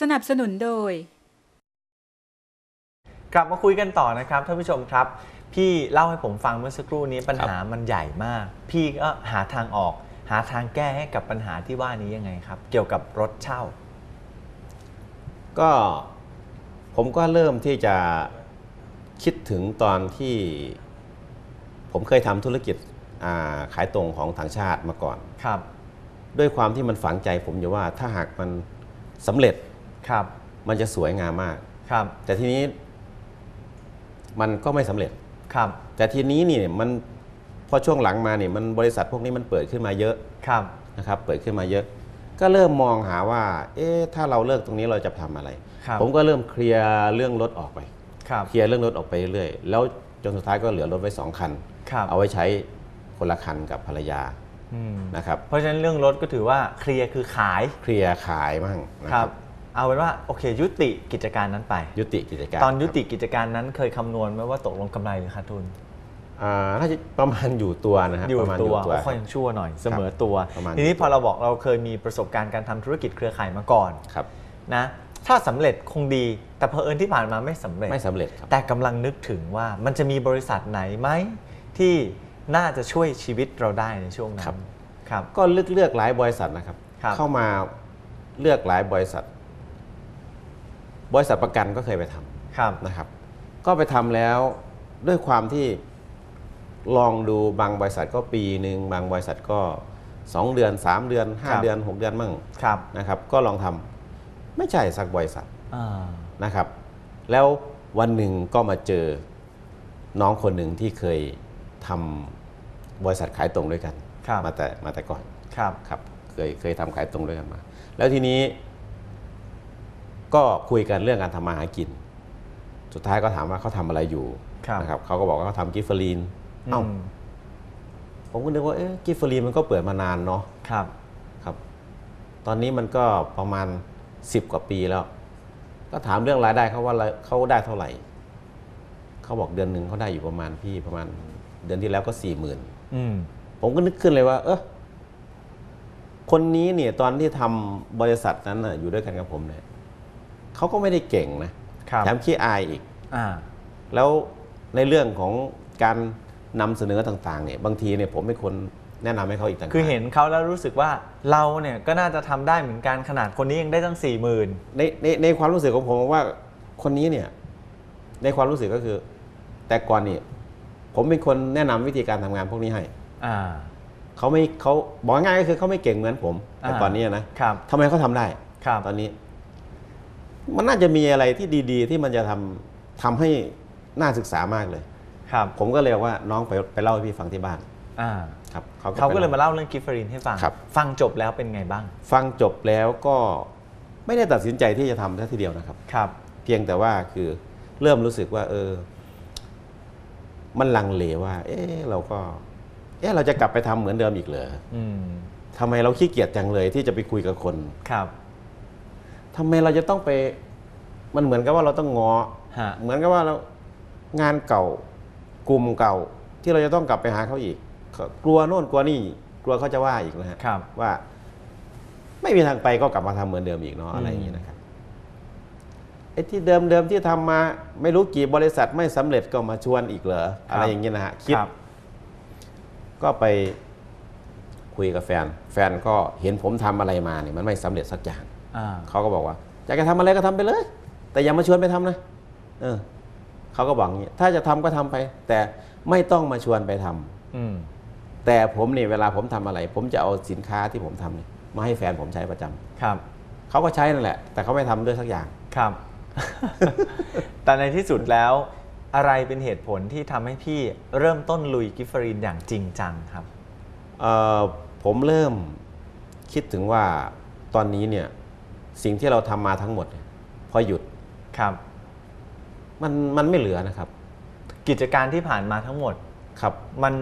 สนับสนุนโดย กลับมาคุยกันต่อนะครับท่านผู้ชมครับ พี่เล่าให้ผมฟังเมื่อสักครู่นี้ปัญหามันใหญ่มาก พี่ก็หาทางออก หาทางแก้ให้กับปัญหาที่ว่านี้ยังไงครับ เกี่ยวกับรถเช่า ก็ผมก็เริ่มที่จะคิดถึงตอนที่ ผมเคยทำธุรกิจอ่าขายตรงของต่างชาติมาก่อน ครับ ด้วยความที่มันฝังใจผมอยู่ว่าถ้าหากมันสำเร็จ ครับ มันจะสวยงามมาก ครับ แต่ทีนี้มันก็ไม่สำเร็จ ครับ แต่ทีนี้นี่มันพอช่วงหลังมาเนี่ยมันบริษัทพวกนี้มันเปิดขึ้นมาเยอะ ครับ นะครับ เปิดขึ้นมาเยอะ ก็เริ่มมองหาว่า เอ๊ะ ถ้าเราเลิกตรงนี้เราจะทำอะไรครับผมก็เริ่มเคลียร์เรื่องรถออกไป ครับ เคลียร์เรื่องรถออกไปเรื่อยๆแล้วจนสุดท้ายก็เหลือรถไว้สองคันครับเอาไว้ใช้คนละคันกับภรรยาอืมนะครับ เพราะฉะนั้นเรื่องรถก็ถือว่าเคลียร์คือขาย เคลียร์ขายมั่งนะคครัรับบ เอาเป็นว่าโอเค ยุติกิจการนั้นไป ยุติกิจการตอนยุติครับกิจการนั้นเคยคำนวณไหมว่าตกลงกำไรหรือขาดทุนอ่าน่าจะประมาณอยู่ตัวนะฮะอยู่ประมาณตัวคก็รับค่อยยังชั่วหน่อยเสมอตัวประมาณทีนี้อยู่ตัวพอเราบอกเราเคยมีประสบการณ์การทำธุรกิจเครือข่ายมาก่อนครับนะถ้าสำเร็จคงดี แต่เพอเอิญที่ผ่านมาไม่สำเร็จไม่สำเร็จครับแต่กำลังนึกถึงว่ามันจะมีบริษัทไหนไหมที่น่าจะช่วยชีวิตเราได้ในช่วงนั้นครับครับก็เลือกเลือกหลายบริษัทนะครับครับเข้ามาเลือกหลายบริษัท บริษัทประกันก็เคยไปทำครับนะครับ ก็ไปทำแล้วด้วยความที่ลองดูบางบริษัทก็ปีหนึ่งบางบริษัทก็ 2 เดือน 3 เดือน ครับ 5 เดือน 6 เดือนมั่งครับนะครับ ก็ลองทำไม่ใช่สักบริษัทอ่านะครับ แล้ววันหนึ่งก็มาเจอน้องคนหนึ่งที่เคยทำบริษัทขายตรงด้วยกัน ครับมาแต่มาแต่ก่อน ครับ ครับเคยเคยทำขายตรงด้วยกันมา แล้วทีนี้ ก็คุยกันเรื่องการทำมาหากิน สุดท้ายก็ถามว่าเขาทำอะไรอยู่ครับนะครับเขาก็บอกว่าเขาทำกิฟเฟอรีนเอ้าอืมผมก็นึกว่าเอ๊ะกิฟเฟอรีนมันก็เปิดมานานเนาะครับ ครับ ตอนนี้มันก็ประมาณ 10 กว่าปีแล้ว ก็ถามเรื่องรายได้เขาว่าเขาได้เท่าไหร่เขาบอกเดือนหนึ่งเขาได้อยู่ประมาณพี่ประมาณ เดือนที่แล้วก็สี่หมื่นอืมผมก็นึกขึ้นเลยว่า เออคนนี้เนี่ย ตอนที่ทำบริษัทนั้นน่ะอยู่ด้วยกันกับผมเนี่ย เขาก็ไม่ได้เก่งนะครับแถมขี้อายอีกอ่าแล้วในเรื่องของการนำเสนอต่างๆเนี่ยบางทีเนี่ยผมเป็นคนแนะนำให้เขาอีกต่างหากคือเห็นเขาแล้วรู้สึกว่าเราเนี่ยก็น่าจะทำได้เหมือนกันขนาดคนนี้ยังได้ตั้งสี่หมื่นในในในความรู้สึกของผมว่าคนนี้เนี่ยในความรู้สึกก็คือ แต่ก่อนเนี่ยผมเป็นคนแนะนำวิธีการทำงานพวกนี้ให้อ่าเขาไม่เขาบอกง่ายๆก็คือเขาไม่เก่งเหมือนผมแต่อ่าก่อนนี้นะครับทำไมเขาทำได้ครับตอนนี้ มันน่าจะมีอะไรที่ดี ๆ ที่มันจะทำทำให้น่าศึกษามากเลย ครับผมก็เลยบอกว่าน้องไปไปเล่าให้พี่ฟังที่บ้านอ่าครับเขาก็เลยไปมาเล่าเรื่องกิฟเฟอรินให้ฟัง ครับ ฟังจบแล้วเป็นไงบ้าง ฟังจบแล้วก็ไม่ได้ตัดสินใจที่จะทำแค่ทีเดียวนะครับ ครับ เพียงแต่ว่าคือเริ่มรู้สึกว่า เออ มันลังเลว่า เออเราก็ เออเราจะกลับไปทำเหมือนเดิมอีกเหรออืมทำไมเราขี้เกียจจังเลยที่จะไปคุยกับคน ครับ ทำไมเราจะต้องไป มันเหมือนกับว่าเราต้องงอ ฮะเหมือนกับว่าเรางานเก่ากลุ่มเก่าที่เราจะต้องกลับไปหาเขาอีกกลัวโน่นกลัวนี่ กลัวเขาจะว่าอีกนะฮะครับ ว่า ไม่มีทางไปก็กลับมาทำเหมือนเดิมอีกเนาะอะไรอย่างนี้นะครับไอ้ที่เดิมเดิมๆที่ทำมาไม่รู้กี่บริษัทไม่สำเร็จก็มาชวนอีกเหรออะไรอย่างนี้นะฮะคิดครับ ก็ไปคุยกับแฟน แฟนก็เห็นผมทำอะไรมาเนี่ยมันไม่สำเร็จสักอย่างอ่า เขาก็บอกว่าอยากจะทำอะไรก็ทำไปเลย แต่อย่ามาชวนไปทำนะเออเขาก็บอกอย่างนี้ถ้าจะทำก็ทำไป แต่ไม่ต้องมาชวนไปทำอืมแต่ผมเนี่ยเวลาผมทำอะไร ผมจะเอาสินค้าที่ผมทำเนี่ยมาให้แฟนผมใช้ประจำครับเขาก็ใช้นั่นแหละ แต่เขาไม่ทำด้วยสักอย่างครับ แต่ในที่สุดแล้ว อะไรเป็นเหตุผลที่ทำให้พี่เริ่มต้นลุยกิฟเฟอรินอย่างจริงจังครับเอ่อผมเริ่มคิดถึงว่าตอนนี้เนี่ย สิ่งที่เราทำมาทั้งหมดเนี่ยพอหยุดครับมันมันไม่เหลือนะครับ กิจการที่ผ่านมาทั้งหมดครับ มัน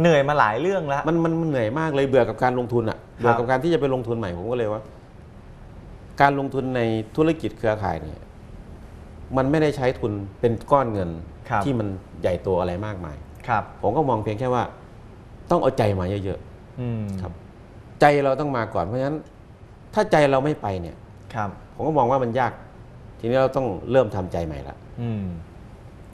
เหนื่อยมาหลายเรื่องแล้วมันมันมันเหนื่อยมากเลยเบื่อกับการลงทุนอะ่ะเบื่อกับการที่จะไปลงทุนใหม่ผมก็เลยว่า การลงทุนในธุรกิจเครือข่ายเนี่ยมันไม่ได้ใช้ทุนเป็นก้อนเงินครับที่มันใหญ่โตอะไรมากมายครับ ผมก็มองเพียงแค่ว่า ต้องเอาใจมาเยอะอืมๆครับ ใจเราต้องมาก่อนเพราะฉะนั้น ถ้าใจเราไม่ไปเนี่ยครับผมก็มองว่ามันยาก ทีนี้เราต้องเริ่มทำใจใหม่ละอืม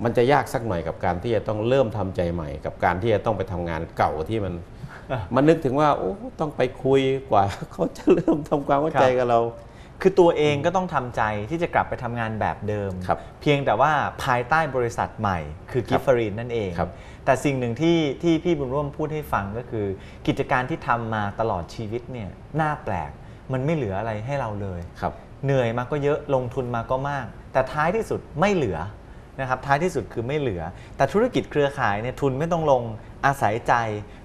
มันจะยากสักหน่อยกับการที่จะต้องเริ่มทำใจใหม่ กับการที่จะต้องไปทำงานเก่าที่มัน มันนึกถึงว่าโอ้ต้องไปคุยกว่าเขาจะเริ่มทำความเข้าใจกับเรา คือตัวเองก็ต้องทำใจที่จะกลับไปทำงานแบบเดิมครับเพียงแต่ว่าภายใต้บริษัทใหม่คือคกิรับฟฟรีนนั่นเองครับแต่สิ่งหนึ่งที่ที่พี่บุญร่วมพูดให้ฟังก็คือ กิจการที่ทำมาตลอดชีวิตเนี่ยน่าแปลก มันไม่เหลืออะไรให้เราเลย ครับ เหนื่อยมาก็เยอะลงทุนมาก็มาก แต่ท้ายที่สุดไม่เหลือนะครับท้ายที่สุดคือไม่เหลือ แต่ธุรกิจเครือข่ายเนี่ยทุนไม่ต้องลงอาศัยใจ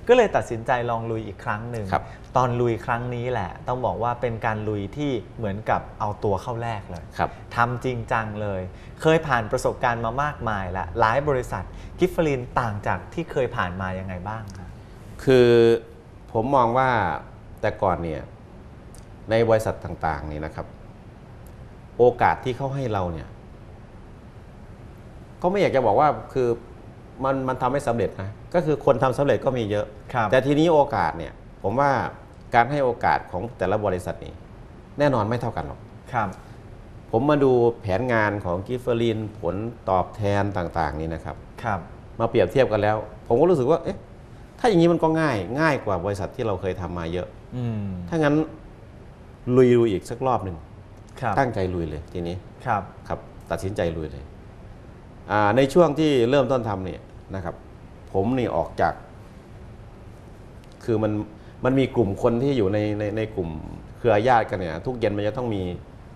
ก็เลยตัดสินใจลองลุยอีกครั้งหนึ่งครับ ตอนลุยครั้งนี้แหละ ต้องบอกว่าเป็นการลุยที่เหมือนกับเอาตัวเข้าแรกเลย ครับ ทำจริงจังเลย เคยผ่านประสบการณ์มามากมายแล้วหลายบริษัทกิฟฟลินต่างจากที่เคยผ่านมายังไงบ้างคะคือผมมองว่าแต่ก่อนเนี่ย ในบริษัทต่างๆนี่นะครับ โอกาสที่เขาให้เราเนี่ย ก็ไม่อยากจะบอกว่าคือมันมันทำให้สำเร็จนะก็คือคนทำสำเร็จก็มีเยอะ ครับ แต่ทีนี้โอกาสเนี่ย ผมว่าการให้โอกาสของแต่ละบริษัทนี่แน่นอนไม่เท่ากันหรอก ครับ ผมมาดูแผนงานของกิฟเฟอรีนผลตอบแทนต่างๆ นี่นะครับ ครับ มาเปรียบเทียบกันแล้ว ผมก็รู้สึกว่าเอ๊ะถ้าอย่างนี้มันก็ง่าย ง่ายกว่าบริษัทที่เราเคยทำมาเยอะ อืม ถ้างั้น ลุยดูอีกสักรอบหนึ่งครับตั้งใจลุยเลยทีนี้ครับครับตัดสินใจลุยเลยอ่าในช่วงที่เริ่มต้นทำเนี่ยนะครับ ผมนี่ออกจาก คือมันมันมีกลุ่มคนที่อยู่ในในในกลุ่มเครือญาติกันเนี่ย ทุกเย็นมันจะต้องมี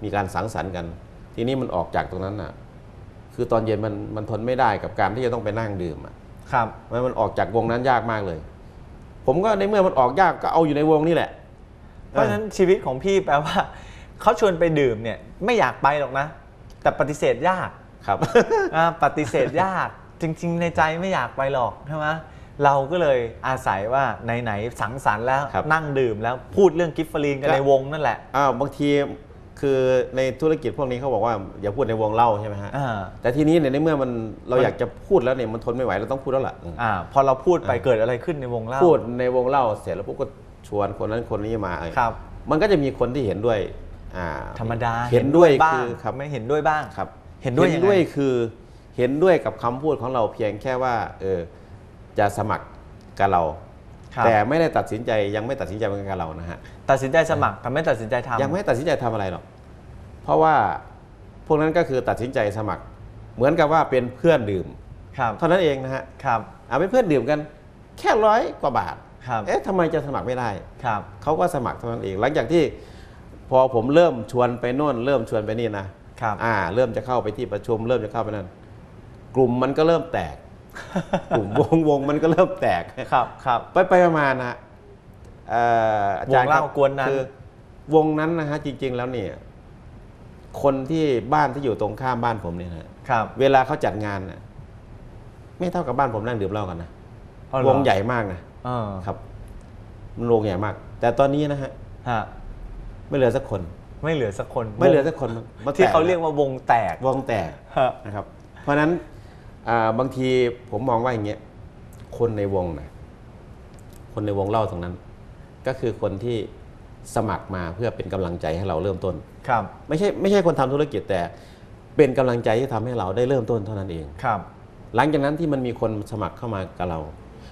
มีการสังสรรค์กัน ทีนี้มันออกจากตรงนั้นอะ คือตอนเย็นมันมันทนไม่ได้กับการที่จะต้องไปนั่งดื่มอะครับมันมันออกจากวงนั้นยากมากเลย ผมก็ในเมื่อมันออกยากก็เอาอยู่ในวงนี่แหละ เพราะฉะนั้นชีวิตของพี่แปลว่าเขาชวนไปดื่มเนี่ยไม่อยากไปหรอกนะ แต่ปฏิเสธยากครับอ่าปฏิเสธยากจริง ๆ ในใจไม่อยากไปหรอกใช่ไหมเราก็เลยอาศัยว่าไหนๆสังสรรค์แล้วครับนั่งดื่มแล้วพูดเรื่องกิฟฟรีนกันก็ในวงนั่นแหละอ้าวบางทีคือในธุรกิจพวกนี้เขาบอกว่าอย่าพูดในวงเล่าใช่ไหมฮะอ่าแต่ทีนี้เนี่ยในเมื่อมันเรามันอยากจะพูดแล้วเนี่ยมันทนไม่ไหวเราต้องพูดแล้วล่ะอืมอ่าพอเราพูดไปอ่าเกิดอะไรขึ้นในวงเล่าพูดในวงเล่าเสร็จแล้วปุ๊บก็ ชวนคนนั้นคนนี้มาครับ มันก็จะมีคนที่เห็นด้วยอ่าธรรมดาเห็นด้วยบ้างคือครับไม่เห็นด้วยบ้างครับ เห็นด้วยยังไงคือเห็นด้วยกับคำพูดของเราเพียงแค่ว่าเออจะสมัครกับเราครับแต่ไม่ได้ตัดสินใจยังไม่ตัดสินใจเป็นกับเรานะฮะตัดสินใจสมัครแต่ไม่ตัดสินใจทำยังไม่ตัดสินใจทำอะไรหรอกเพราะว่าพวกนั้นก็คือตัดสินใจสมัคร เหมือนกับว่าเป็นเพื่อนดื่มครับเท่านั้นเองนะฮะครับเอาเป็นเพื่อนดื่มกัน แค่ร้อยกว่าบาท ครับเอ๊ะทำไมจะสมัครไม่ได้ครับเขาก็สมัครเท่านั้นเอง หลังจากที่พอผมเริ่มชวนไปโน่น เริ่มชวนไปนี่นะครับอ่า เริ่มจะเข้าไปที่ประชุม เริ่มจะเข้าไปนั่นกลุ่มมันก็เริ่มแตก กลุ่มวงวงมันก็เริ่มแตกครับครับไปไปประมาณนะฮะเอ่ออาจารย์วงเล่าครับกวนนั้นคือวงนั้นนะฮะจริง ๆ แล้วเนี่ยคนที่บ้านที่อยู่ตรงข้ามบ้านผมเนี่ยนะครับ เวลาเขาจัดงานน่ะไม่เท่ากับบ้านผมนั่งดื่มเหล้ากันนะอ๋อเรอวงใหญ่มากนะเออ ครับมันวงใหญ่มาก แต่ตอนนี้นะฮะฮะไม่เหลือสักคน ไม่เหลือสักคนไม่เหลือสักคนมันที่แตเขาเรียกว่าวงแตกวงแตกฮะนะครับ เพราะฉะนั้นอ่าบางทีผมมองว่าอย่างเงี้ยคนในวงนะคนในวงเล่าตรงนั้น ก็คือคนที่สมัครมาเพื่อเป็นกำลังใจให้เราเริ่มต้น ครับ ไม่ใช่ไม่ใช่คนทำธุรกิจแต่เป็นกำลังใจที่ทำให้เราได้เริ่มต้นเท่านั้นเองครับ หลังจากนั้นที่มันมีคนสมัครเข้ามากับเรา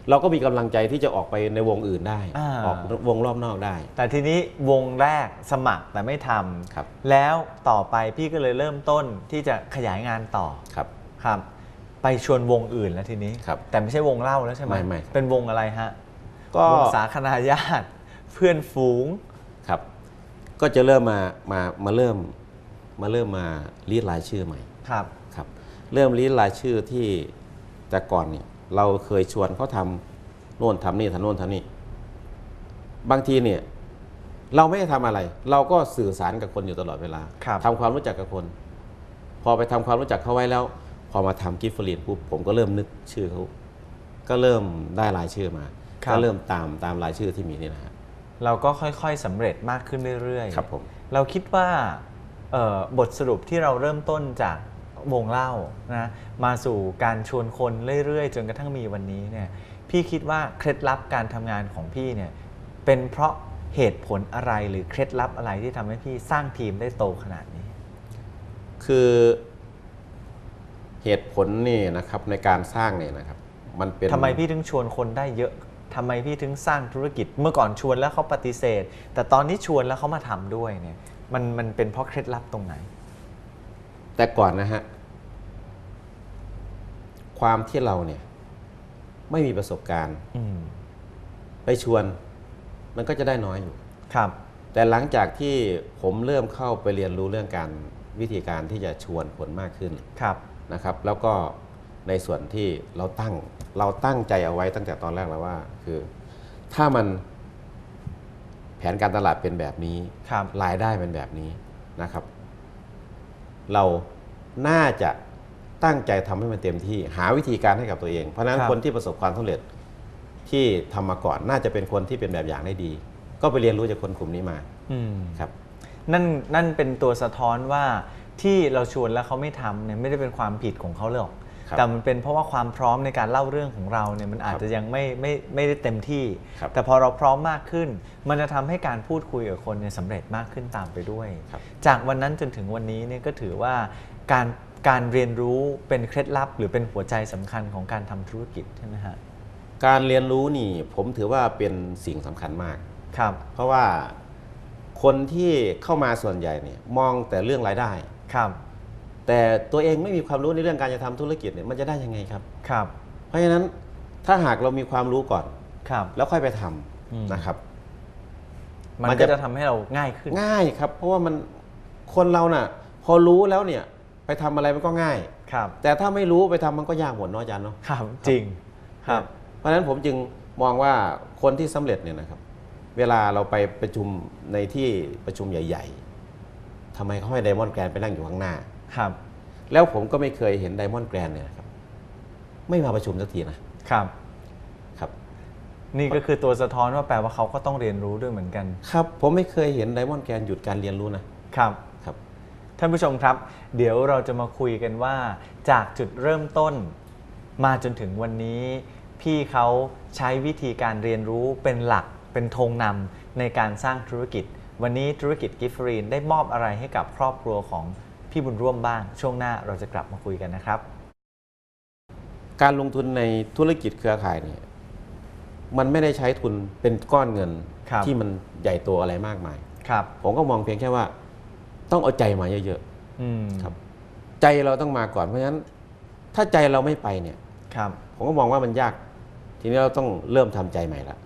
เราก็มีกำลังใจที่จะออกไปในวงอื่นได้ อ่า ออกวงรอบนอกได้ แต่ทีนี้วงแรกสมัครแต่ไม่ทำครับ แล้วต่อไปพี่ก็เลยเริ่มต้นที่จะขยายงานต่อครับ ครับ ไปชวนวงอื่นแล้วทีนี้ ครับแต่ไม่ใช่วงเล่าแล้วใช่ไหมไม่ไม่ครับเป็นวงอะไรฮะก็วงสาคนาญาติ เพื่อนฝูง ครับ ก็จะเริ่มมามามาเริ่มมาเริ่มมารีดรายชื่อใหม่ ครับ ครับเริ่มรีดรายชื่อที่แต่ก่อนเนี่ย เราเคยชวนเขาทำโน่นทำนี่ทำโน่นทำนี่บางทีเนี่ย เราไม่ได้ทำอะไร เราก็สื่อสารกับคนอยู่ตลอดเวลาครับทำความรู้จักกับคน พอไปทำความรู้จักเขาไว้แล้ว พอมาทำกิฟต์ฟรีนปุ๊บผมก็เริ่มนึกชื่อเขาก็เริ่มได้รายชื่อมาครับก็เริ่มตามตามรายชื่อที่มีนี่นะฮะเราก็ค่อยๆสำเร็จมากขึ้นเรื่อยๆ ครับผม เราคิดว่าเอ่อบทสรุปที่เราเริ่มต้นจาก วงเล่านะมาสู่การชวนคนเรื่อยๆ จนกระทั่งมีวันนี้เนี่ยพี่คิดว่าเคล็ดลับการทำงานของพี่เนี่ยเป็นเพราะเหตุผลอะไรหรือเคล็ดลับอะไรที่ทำให้พี่สร้างทีมได้โตขนาดนี้ คือเหตุผลนี่นะครับในการสร้างเนี่ยนะครับ มันเป็นทำไมพี่ถึงชวนคนได้เยอะทำไมพี่ถึงสร้างธุรกิจเมื่อก่อนชวนแล้วเขาปฏิเสธ แต่ตอนนี้ชวนแล้วเขามาทำด้วยเนี่ยมันมันเป็นเพราะเคล็ดลับตรงไหน แต่ก่อนนะฮะ ความที่เราเนี่ย ไม่มีประสบการณ์อืมไปชวน มันก็จะได้น้อยอยู่ ครับ แต่หลังจากที่ผมเริ่มเข้าไปเรียนรู้เรื่องการวิธีการที่จะชวนคนมากขึ้น ครับ นะครับ แล้วก็ในส่วนที่เราตั้ง เราตั้งใจเอาไว้ตั้งแต่ตอนแรกแล้วว่า คือ ถ้ามันแผนการตลาดเป็นแบบนี้ครับรายได้เป็นแบบนี้นะครับ เราน่าจะตั้งใจทำให้มันเต็มที่หาวิธีการให้กับตัวเอง เพราะฉะนั้นครับคนที่ประสบความสำเร็จที่ทำมาก่อนน่าจะเป็นคนที่เป็นแบบอย่างได้ดี ก็ไปเรียนรู้จากคนกลุ่มนี้มาอืมครับ นั่นนั่นเป็นตัวสะท้อนว่าที่เราชวนแล้วเขาไม่ทำเนี่ยไม่ได้เป็นความผิดของเขาหรอกครับ แต่มันเป็นเพราะว่าความพร้อมในการเล่าเรื่องของเราเนี่ยมันอาจครับจะยังไม่ไม่ไม่ได้เต็มที่ครับแต่พอเราพร้อมมากขึ้น มันจะทำให้การพูดคุยกับคนเนี่ยสำเร็จมากขึ้นตามไปด้วยครับจากวันนั้นจนถึงวันนี้เนี่ยก็ถือว่าการการเรียนรู้เป็นเคล็ดลับ หรือเป็นหัวใจสำคัญของการทำธุรกิจใช่ไหมฮะการเรียนรู้นี่ผมถือว่าเป็นสิ่งสำคัญมากครับ เพราะว่าคนที่เข้ามาส่วนใหญ่เนี่ยมองแต่เรื่องรายได้ครับ แต่ตัวเองไม่มีความรู้ในเรื่องการจะทำธุรกิจเนี่ยมันจะได้ยังไงครับครับ เพราะฉะนั้นถ้าหากเรามีความรู้ก่อนครับ แล้วค่อยไปทอืมำนะครับ มันมันก็จะจะทำให้เราง่ายขึ้นง่ายครับ เพราะว่ามันคนเราน่ะ พอรู้แล้วเนี่ย ไปทำอะไรมันก็ง่ายครับ แต่ถ้าไม่รู้ไปทำมันก็ยากหมดเนาะอาจารย์เนาะครับ จริงครับ เพราะฉะนั้นผมจึงมองว่าคนที่สำเร็จเนี่ยนะครับ เวลาเราไปประชุมในที่ประชุมใหญ่ ๆทำไมเขาให้ไดมอนด์แกรนไปนั่งอยู่ข้างหน้า ครับ แล้วผมก็ไม่เคยเห็นไดมอนด์แกรนเนี่ยนะครับ ไม่มาประชุมสักทีนะครับ ครับ นี่ก็คือตัวสะท้อนว่าแปลว่าเขาก็ต้องเรียนรู้ด้วยเหมือนกัน ครับ ผมไม่เคยเห็นไดมอนด์แกรนหยุดการเรียนรู้นะครับ ครับ ท่านผู้ชมครับ เดี๋ยวเราจะมาคุยกันว่า จากจุดเริ่มต้น มาจนถึงวันนี้ พี่เขาใช้วิธีการเรียนรู้เป็นหลักเป็นธงนำในการสร้างธุรกิจ วันนี้ธุรกิจกิฟฟรีนได้มอบอะไรให้กับครอบครัวของ พี่บุญร่วมบ้าง ช่วงหน้าเราจะกลับมาคุยกันนะครับ การลงทุนในธุรกิจเครือข่ายเนี่ยมันไม่ได้ใช้ทุนเป็นก้อนเงินครับ ที่มันใหญ่โตอะไรมากมาย ครับผมก็มองเพียงแค่ว่า ต้องเอาใจมาเยอะอืมๆครับ ใจเราต้องมาก่อนเพราะฉะนั้น ถ้าใจเราไม่ไปเนี่ย ครับ ผมก็มองว่ามันยาก ทีนี้เราต้องเริ่มทำใจใหม่ละ